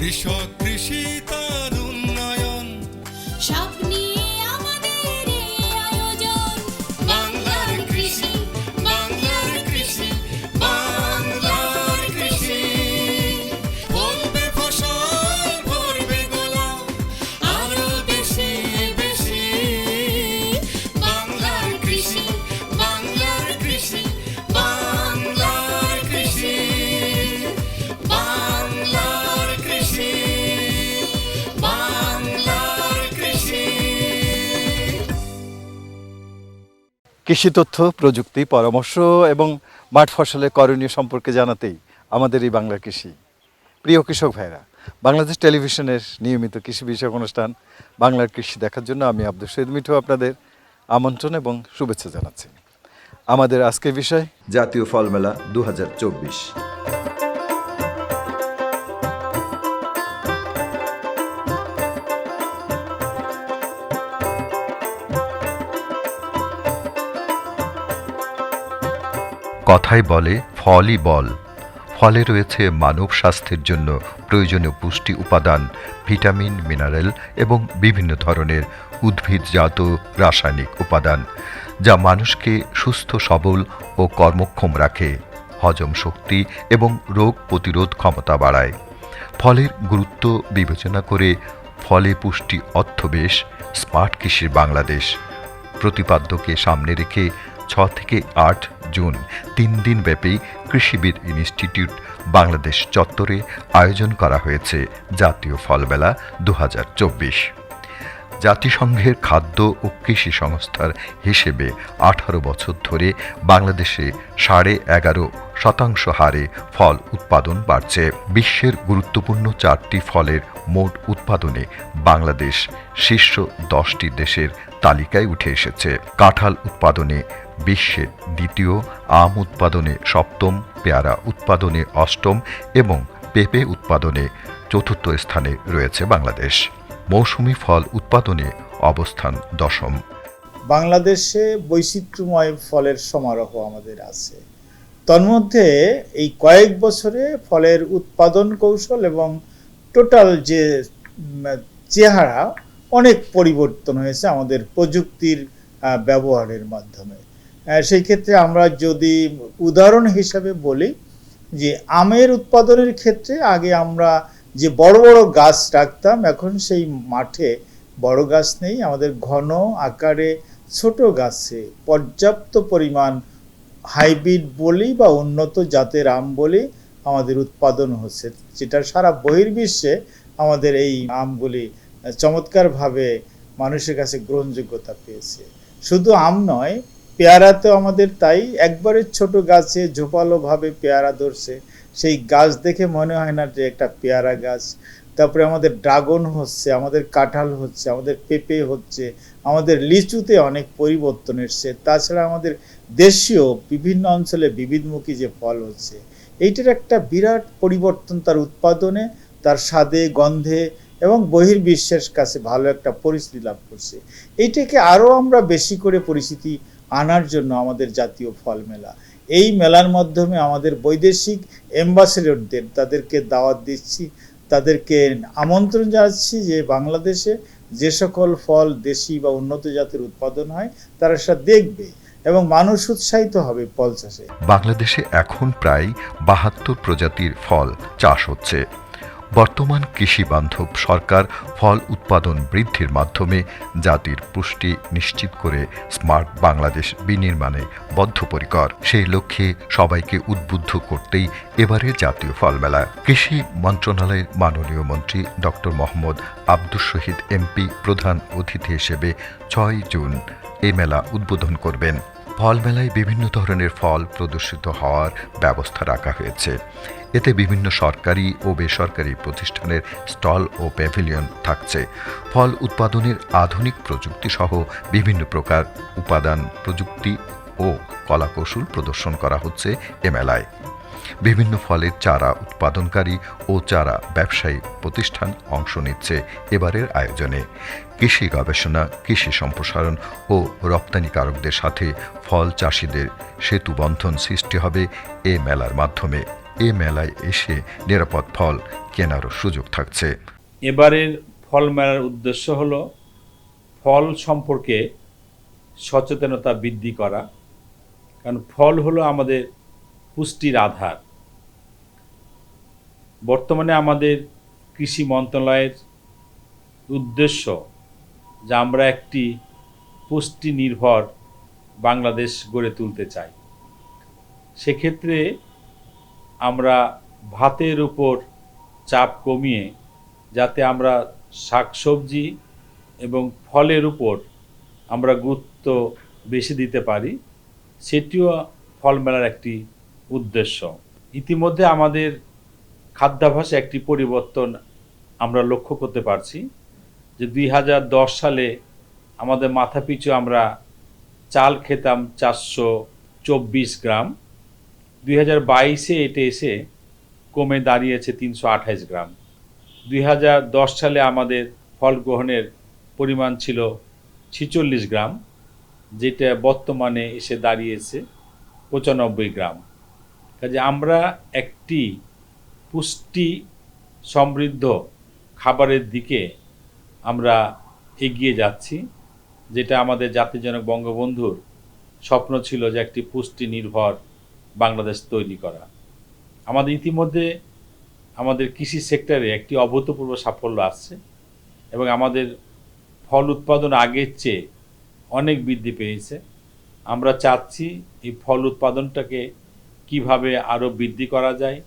কৃষক কৃষি তার কৃষি তথ্য প্রযুক্তি, পরামর্শ এবং মাঠ ফসলের করণীয় সম্পর্কে জানাতেই আমাদের এই বাংলা কৃষি। প্রিয় কৃষক ভাইরা, বাংলাদেশ টেলিভিশনের নিয়মিত কৃষি বিষয়ক অনুষ্ঠান বাংলার কৃষি দেখার জন্য আমি আব্দুল শহীদ মিঠু আপনাদের আমন্ত্রণ এবং শুভেচ্ছা জানাচ্ছি। আমাদের আজকের বিষয়, জাতীয় ফল মেলা দু কথাই বলে, ফলই বল। ফলে রয়েছে মানব স্বাস্থ্যের জন্য প্রয়োজনীয় পুষ্টি উপাদান, ভিটামিন, মিনারেল এবং বিভিন্ন ধরনের উদ্ভিদজাত রাসায়নিক উপাদান, যা মানুষকে সুস্থ, সবল ও কর্মক্ষম রাখে, হজম শক্তি এবং রোগ প্রতিরোধ ক্ষমতা বাড়ায়। ফলের গুরুত্ব বিবেচনা করে ফলে পুষ্টি অর্থবেশ, স্মার্ট কৃষির বাংলাদেশ প্রতিপাদ্যকে সামনে রেখে ছ থেকে আট জুন, তিন দিন ব্যাপী কৃষিবিদ ইনস্টিটিউট বাংলাদেশ চত্বরে আয়োজন করা হয়েছে জাতীয় ফলমেলা দু জাতিসংঘের খাদ্য ও কৃষি সংস্থার হিসেবে আঠারো বছর ধরে বাংলাদেশে সাড়ে এগারো শতাংশ হারে ফল উৎপাদন বাড়ছে। বিশ্বের গুরুত্বপূর্ণ চারটি ফলের মোট উৎপাদনে বাংলাদেশ শীর্ষ দশটি দেশের তালিকায় উঠে এসেছে। কাঁঠাল উৎপাদনে বিশ্বের দ্বিতীয় আম উৎপাদনে সপ্তম, পেয়ারা উৎপাদনে অষ্টম এবং পেঁপে উৎপাদনে চতুর্থ স্থানে রয়েছে বাংলাদেশ। মৌসুমি ফল উৎপাদনে অবস্থান দশম। বাংলাদেশে বৈচিত্র্যময় ফলের সমারোহ আমাদের আছে। তন্মধ্যে এই কয়েক বছরে ফলের উৎপাদন কৌশল এবং টোটাল যে চেহারা অনেক পরিবর্তন হয়েছে আমাদের প্রযুক্তির ব্যবহারের মাধ্যমে। সেই ক্ষেত্রে আমরা যদি উদাহরণ হিসাবে বলি যে আমের উৎপাদনের ক্ষেত্রে আগে আমরা যে বড় বড় গাছ রাখতাম, এখন সেই মাঠে বড় গাছ নেই, আমাদের ঘন আকারে ছোট গাছে পর্যাপ্ত পরিমাণ হাইব্রিড বলি বা উন্নত জাতের আম বলি আমাদের উৎপাদন হচ্ছে। যেটা সারা বহির্বিশ্বে আমাদের এই আমগুলি চমৎকারভাবে মানুষের কাছে গ্রহণযোগ্যতা পেয়েছে। শুধু আম নয় পেয়ারাতেও আমাদের তাই একবারে ছোট গাছে ঝোপালোভাবে পেয়ারা ধরছে। সেই গাছ দেখে মনে হয় না যে একটা পেয়ারা গাছ। তারপরে আমাদের ড্রাগন হচ্ছে, আমাদের কাঁঠাল হচ্ছে, আমাদের পেঁপে হচ্ছে, আমাদের লিচুতে অনেক পরিবর্তন এসছে। তাছাড়া আমাদের দেশীয় বিভিন্ন অঞ্চলে বিবিধমুখী যে ফল হচ্ছে, এইটার একটা বিরাট পরিবর্তন তার উৎপাদনে, তার স্বাদে, গন্ধে এবং বহির্বিশ্বের কাছে ভালো একটা পরিস্থিতি লাভ করছে। এইটাকে আরও আমরা বেশি করে পরিস্থিতি আনার জন্য আমাদের জাতীয় ফল মেলা এই মেলার মাধ্যমে আমাদের বৈদেশিক এম্বাসেডরদের তাদেরকে দাওয়াত দিচ্ছি, তাদেরকে আমন্ত্রণ জানাচ্ছি যে বাংলাদেশে যে সকল ফল দেশি বা উন্নত জাতের উৎপাদন হয়, তারা সেটা দেখবে এবং মানুষ উৎসাহিত হবে ফল চাষে। বাংলাদেশে এখন প্রায় বাহাত্তর প্রজাতির ফল চাষ হচ্ছে। বর্তমান কৃষি বান্ধব সরকার ফল উৎপাদন বৃদ্ধির মাধ্যমে জাতির পুষ্টি নিশ্চিত করে স্মার্ট বাংলাদেশ বিনির্মাণে বদ্ধপরিকর। সেই লক্ষ্যে সবাইকে উদ্বুদ্ধ করতেই এবারে জাতীয় ফল মেলা। কৃষি মন্ত্রণালয়ের মাননীয় মন্ত্রী ডক্টর মোহাম্মদ আব্দুস শহীদ এমপি প্রধান অতিথি হিসেবে ছয় জুন এ মেলা উদ্বোধন করবেন। ফল মেলায় বিভিন্ন ধরনের ফল প্রদর্শিত হওয়ার ব্যবস্থা রাখা হয়েছে। এতে বিভিন্ন সরকারি ও বেসরকারি প্রতিষ্ঠানের স্টল ও প্যাভিলিয়ন থাকছে। ফল উৎপাদনের আধুনিক প্রযুক্তি সহ বিভিন্ন প্রকার উপাদান, প্রযুক্তি ও কলাকৌশল প্রদর্শন করা হচ্ছে এ মেলায় বিভিন্ন ফলের চারা উৎপাদনকারী ও চারা ব্যবসায়ী প্রতিষ্ঠান অংশ নিচ্ছে এবারের আয়োজনে। কৃষি গবেষণা, কৃষি সম্প্রসারণ ও রপ্তানিকারকদের সাথে ফল চাষিদের সেতুবন্ধন সৃষ্টি হবে এ মেলার মাধ্যমে। এ মেলায় এসে নিরাপদ ফল কেনারও সুযোগ থাকছে। এবারের ফল মেলার উদ্দেশ্য হলো ফল সম্পর্কে সচেতনতা বৃদ্ধি করা, কারণ ফল হলো আমাদের পুষ্টির আধার। বর্তমানে আমাদের কৃষি মন্ত্রণালয়ের উদ্দেশ্য যে আমরা একটি পুষ্টি নির্ভর বাংলাদেশ গড়ে তুলতে চাই। সেক্ষেত্রে আমরা ভাতের উপর চাপ কমিয়ে যাতে আমরা শাকসবজি এবং ফলের উপর আমরা গুরুত্ব বেশি দিতে পারি, সেটিও ফল মেলার একটি উদ্দেশ্য। ইতিমধ্যে আমাদের খাদ্যাভ্যাসে একটি পরিবর্তন আমরা লক্ষ্য করতে পারছি যে দুই হাজার দশ সালে আমাদের মাথাপিছু আমরা চাল খেতাম চারশো চব্বিশ গ্রাম। দুই হাজার বাইশে এটে এসে কমে দাঁড়িয়েছে তিনশো আঠাইশ গ্রাম। দুই হাজার দশ সালে আমাদের ফল গ্রহণের পরিমাণ ছিল ছিচল্লিশ গ্রাম, যেটা বর্তমানে এসে দাঁড়িয়েছে পঁচানব্বই গ্রাম। কাজে আমরা একটি পুষ্টি সমৃদ্ধ খাবারের দিকে আমরা এগিয়ে যাচ্ছি, যেটা আমাদের জাতিজনক বঙ্গবন্ধুর স্বপ্ন ছিল যে একটি পুষ্টি নির্ভর বাংলাদেশ তৈরি করা। আমাদের ইতিমধ্যে আমাদের কৃষি সেক্টরে একটি অভূতপূর্ব সাফল্য আসছে এবং আমাদের ফল উৎপাদন আগের চেয়ে অনেক বৃদ্ধি পেয়েছে। আমরা চাচ্ছি এই ফল উৎপাদনটাকে কীভাবে আরও বৃদ্ধি করা যায়,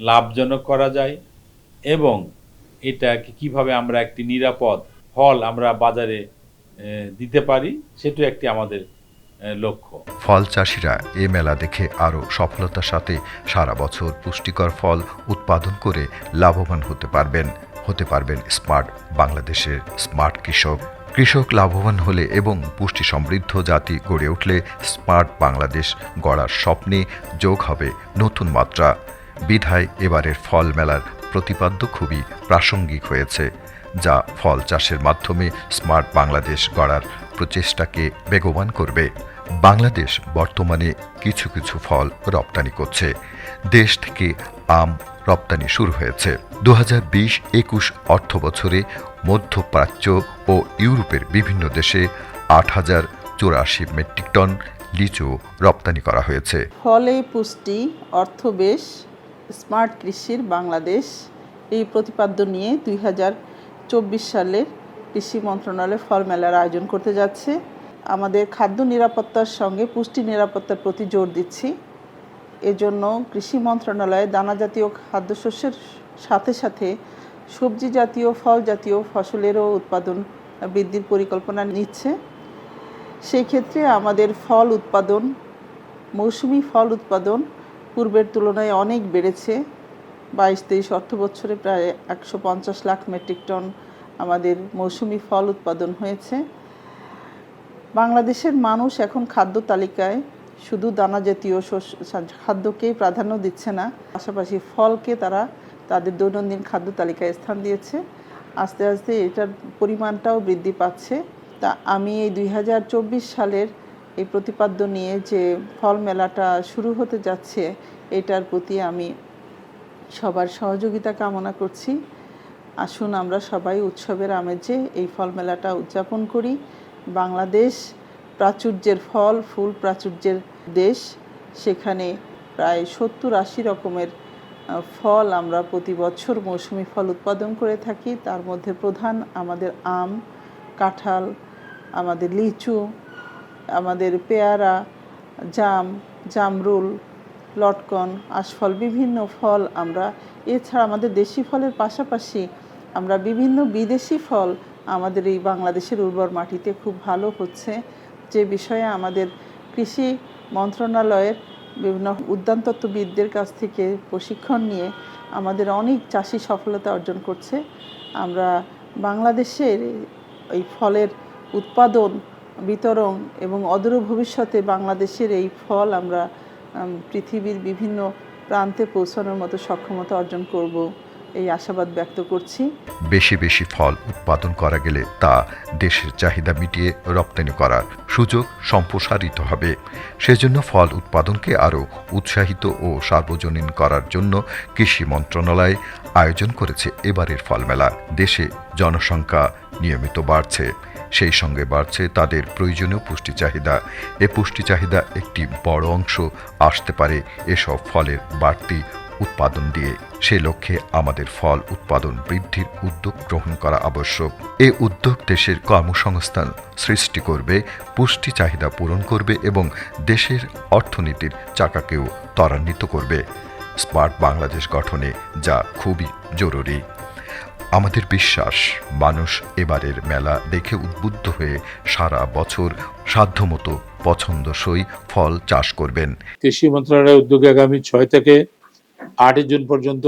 লাভজনক করা যায় এবং এটাকে কীভাবে আমরা একটি নিরাপদ ফল আমরা বাজারে দিতে পারি সেটাও একটি আমাদের লক্ষ্য। ফল চাষিরা এ মেলা দেখে আরও সফলতার সাথে সারা বছর পুষ্টিকর ফল উৎপাদন করে লাভবান হতে পারবেন। হতে পারবেন স্মার্ট বাংলাদেশের স্মার্ট কৃষক। কৃষক লাভবান হলে এবং পুষ্টি সমৃদ্ধ জাতি গড়ে উঠলে স্মার্ট বাংলাদেশ গড়ার স্বপ্নে যোগ হবে নতুন মাত্রা। বিধায় এবারের ফল মেলার প্রতিপাদ্য খুবই প্রাসঙ্গিক হয়েছে, যা ফল চাষের মাধ্যমে স্মার্ট বাংলাদেশ গড়ার প্রচেষ্টাকে বেগবান করবে। বাংলাদেশ বর্তমানে কিছু কিছু ফল রপ্তানি করছে। দেশ থেকে আম রপ্তানি শুরু হয়েছে। দু হাজার বিশ একুশ অর্থ বছরে মধ্যপ্রাচ্য ও ইউরোপের বিভিন্ন দেশে আট হাজার চুরাশি মেট্রিক টন লিচু রপ্তানি করা হয়েছে। ফলে পুষ্টি, অর্থবেশ, স্মার্ট কৃষির বাংলাদেশ এই প্রতিপাদ্য নিয়ে দুই হাজার চব্বিশ সালের কৃষি মন্ত্রণালয় ফল মেলার আয়োজন করতে যাচ্ছে। আমাদের খাদ্য নিরাপত্তার সঙ্গে পুষ্টি নিরাপত্তার প্রতি জোর দিচ্ছি। এজন্য কৃষি মন্ত্রণালয় দানা জাতীয় খাদ্যশস্যের সাথে সাথে সবজি জাতীয়, ফল জাতীয় ফসলেরও উৎপাদন বৃদ্ধির পরিকল্পনা নিচ্ছে। সেই ক্ষেত্রে আমাদের ফল উৎপাদন, মৌসুমি ফল উৎপাদন পূর্বের তুলনায় অনেক বেড়েছে। বাইশ তেইশ অর্থ বছরে প্রায় একশো পঞ্চাশ লাখ মেট্রিক টন আমাদের মৌসুমি ফল উৎপাদন হয়েছে। বাংলাদেশের মানুষ এখন খাদ্য তালিকায় শুধু দানা জাতীয় খাদ্যকেই প্রাধান্য দিচ্ছে না, পাশাপাশি ফলকে তারা তাদের দৈনন্দিন খাদ্য তালিকায় স্থান দিয়েছে। আস্তে আস্তে এটার পরিমাণটাও বৃদ্ধি পাচ্ছে। তা আমি এই দুই হাজার চব্বিশ সালের এই প্রতিপাদ্য নিয়ে যে ফল মেলাটা শুরু হতে যাচ্ছে, এটার প্রতি আমি সবার সহযোগিতা কামনা করছি। আসুন আমরা সবাই উৎসবের আমেজে এই ফল মেলাটা উদযাপন করি। বাংলাদেশ প্রাচুর্যের ফল, ফুল প্রাচুর্যের দেশ। সেখানে প্রায় সত্তর আশি রকমের ফল আমরা প্রতি বছর মৌসুমি ফল উৎপাদন করে থাকি। তার মধ্যে প্রধান আমাদের আম, কাঁঠাল, আমাদের লিচু, আমাদের পেয়ারা, জাম, জামরুল, লটকন, আশফল বিভিন্ন ফল আমরা। এছাড়া আমাদের দেশি ফলের পাশাপাশি আমরা বিভিন্ন বিদেশি ফল আমাদের এই বাংলাদেশের উর্বর মাটিতে খুব ভালো হচ্ছে। যে বিষয়ে আমাদের কৃষি মন্ত্রণালয়ের বিভিন্ন উদ্যানতত্ত্ববিদদের কাছ থেকে প্রশিক্ষণ নিয়ে আমাদের অনেক চাষি সফলতা অর্জন করছে। আমরা বাংলাদেশের এই ফলের উৎপাদন, বিতরণ এবং অদূর ভবিষ্যতে বাংলাদেশের এই ফল আমরা পৃথিবীর বিভিন্ন প্রান্তে পৌঁছানোর মতো সক্ষমতা অর্জন করব। এই আশাবাদ ব্যক্ত করছি। বেশি বেশি ফল উৎপাদন করা গেলে তা দেশের চাহিদা মিটিয়ে রপ্তানি করার সুযোগ সম্প্রসারিত হবে। সেজন্য ফল উৎপাদনকে আরও উৎসাহিত ও সার্বজনীন করার জন্য কৃষি মন্ত্রণালয় আয়োজন করেছে এবারের ফল মেলা দেশে জনসংখ্যা নিয়মিত বাড়ছে। সেই সঙ্গে বাড়ছে তাদের প্রয়োজনীয় পুষ্টি চাহিদা। এ পুষ্টি চাহিদা একটি বড় অংশ আসতে পারে। এসব ফলের বাড়তি উৎপাদন দিয়ে সে লক্ষ্যে আমাদের ফল উৎপাদন বৃদ্ধির উদ্যোগ গ্রহণ করা আবশ্যক। এ উদ্যোগ দেশের কর্মসংস্থান সৃষ্টি করবে, পুষ্টি চাহিদা পূরণ করবে এবং দেশের অর্থনীতির চাকাকেও ত্বরান্বিত করবে। স্মার্ট বাংলাদেশ গঠনে যা খুবই জরুরি। আমাদের বিশ্বাস, মানুষ এবারের মেলা দেখে উদ্বুদ্ধ হয়ে সারা বছর সাধ্যমতো পছন্দসই ফল চাষ করবেন। কৃষি মন্ত্রণালয়ের উদ্যোগে আগামী ছয় থেকে আটই জুন পর্যন্ত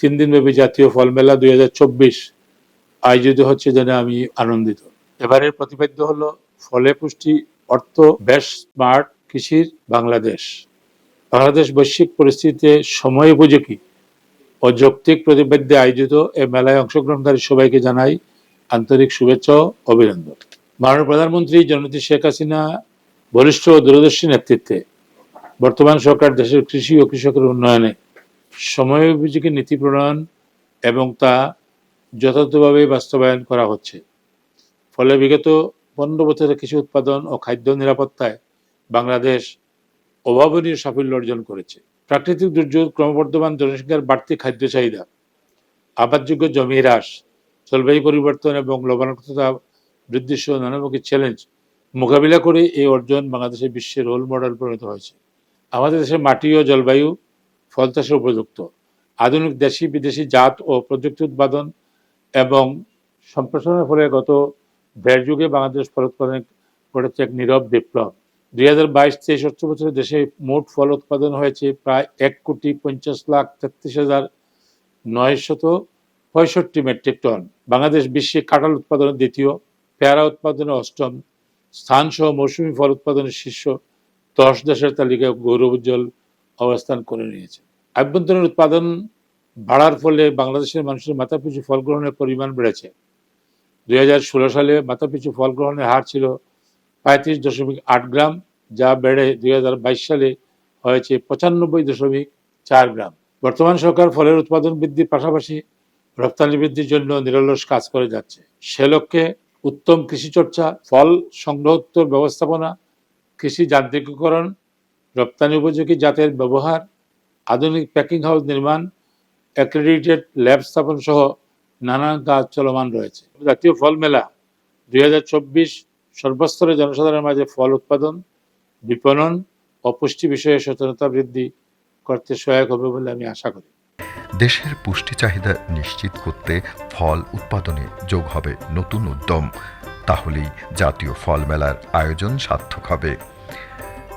তিন দিনব্যাপী জাতীয় ফল মেলা দুই হাজার চব্বিশ আয়োজিত হচ্ছে জেনে আমি আনন্দিত। এবারের প্রতিপাদ্য হলো ফলে পুষ্টি অর্থ বেশ স্মার্ট কৃষির বাংলাদেশ। বাংলাদেশ বৈশ্বিক পরিস্থিতিতে সময় উপযোগী ও যৌক্তিক প্রতিপাদ্যে আয়োজিত এই মেলায় অংশগ্রহণকারী সবাইকে জানাই আন্তরিক শুভেচ্ছা ও অভিনন্দন। মাননীয় প্রধানমন্ত্রী জননেত্রী শেখ হাসিনা বলিষ্ঠ ও দূরদর্শী নেতৃত্বে বর্তমান সরকার দেশের কৃষি ও কৃষকের উন্নয়নে সময় উপযোগী নীতি প্রণয়ন এবং তা যথাযথভাবে বাস্তবায়ন করা হচ্ছে। ফলে বিগত পনেরো বছরের কৃষি উৎপাদন ও খাদ্য নিরাপত্তায় বাংলাদেশ অভাবনীয় সাফল্য অর্জন করেছে। প্রাকৃতিক দুর্যোগ, ক্রমবর্ধমান জনসংখ্যার বাড়তি খাদ্য চাহিদা, আবাদযোগ্য জমি হ্রাস, জলবায়ু পরিবর্তন এবং লবণাক্ততা বৃদ্ধি সহ নানামুখী চ্যালেঞ্জ মোকাবিলা করে এই অর্জন বাংলাদেশের বিশ্বের রোল মডেল পরিণত হয়েছে। আমাদের দেশের মাটি ও জলবায়ু চাষের উপযুক্ত। আধুনিক দেশি, বিদেশি জাত ও প্রযুক্তি উৎপাদন এবং সম্প্রসারণের ফলে গত দেড় যুগে বাংলাদেশ ফল উৎপাদনে ঘটেছে এক নীরব বিপ্লব। দুই হাজার বাইশ তেইশ অর্থ বছরে দেশে মোট ফল উৎপাদন হয়েছে প্রায় এক কোটি পঞ্চাশ লাখ তেত্রিশ হাজার নয়শত পঁয়ষট্টি মেট্রিক টন। বাংলাদেশ বিশ্বে কাঁঠাল উৎপাদনের দ্বিতীয়, পেয়ারা উৎপাদনে অষ্টম স্থান সহ মৌসুমী ফল উৎপাদনের শীর্ষ দশ দেশের তালিকায় গৌরব উজ্জ্বল অবস্থান করে নিয়েছে। আভ্যন্তরীণ উৎপাদন বাড়ার ফলে বাংলাদেশের মানুষের মাথাপিছু ফল গ্রহণের পরিমাণ বেড়েছে। দুই হাজার ষোলো সালে মাথাপিছু ফল গ্রহণের হার ছিল পঁয়ত্রিশ দশমিক আট গ্রাম, যা বেড়ে দুই হাজার বাইশ সালে হয়েছে পঁচানব্বই দশমিক চার গ্রাম। বর্তমান সরকার ফলের উৎপাদন বৃদ্ধির পাশাপাশি রপ্তানি বৃদ্ধির জন্য নিরলস কাজ করে যাচ্ছে। সে লক্ষ্যে উত্তম কৃষি চর্চা ফল সংগ্রহোত্তর ব্যবস্থাপনা, কৃষি যান্ত্রিকীকরণ রপ্তানি উপযোগী জাতের ব্যবহার, আধুনিক প্যাকিং হাউস নির্মাণ, অ্যাক্রেডিটেড ল্যাব স্থাপন সহ নানান কাজ চলমান রয়েছে। জাতীয় ফল মেলা, দুই সর্বস্তরে জনসাধারণের মাঝে ফল উৎপাদন, বিপণন ও পুষ্টি বিষয়ে সচেতনতা বৃদ্ধি করতে সহায়ক হবে বলে আমি আশা করি। দেশের পুষ্টি চাহিদা নিশ্চিত করতে ফল উৎপাদনে যোগ হবে নতুন উদ্যম। তাহলেই জাতীয় ফল মেলার আয়োজন সার্থক হবে।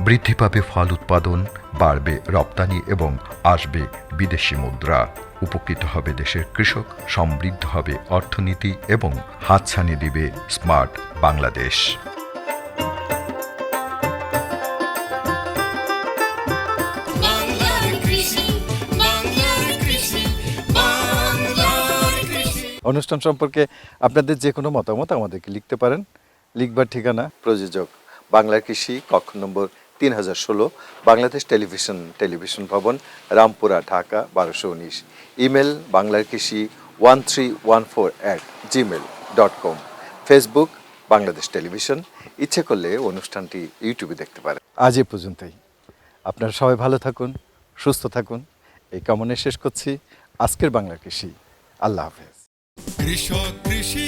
বৃদ্ধি পাবে ফল উৎপাদন বাড়বে রপ্তানি এবং আসবে বিদেশি মুদ্রা। উপকৃত হবে দেশের কৃষক সমৃদ্ধ হবে অর্থনীতি এবং হাতছানি দিবে স্মার্ট বাংলাদেশ। অনুষ্ঠান সম্পর্কে আপনাদের যে কোনো মতামত আমাদেরকে লিখতে পারেন। লিখবার ঠিকানা প্রযোজক বাংলার কৃষি কক্ষ নম্বর তিন হাজার ষোলো, বাংলাদেশ টেলিভিশন টেলিভিশন ভবন, রামপুরা, ঢাকা, বারোশো উনিশ। ইমেল বাংলার কৃষি one three one four at Gmail dot com Facebook Bangladesh television. ইচ্ছে করলে অনুষ্ঠানটি ইউটিউবে দেখতে পারেন। আজ এ পর্যন্তই। আপনারা সবাই ভালো থাকুন, সুস্থ থাকুন। এই কামনে শেষ করছি। আজকের বাংলা কৃষি আল্লাহ হাফেজ। কৃষক কৃষি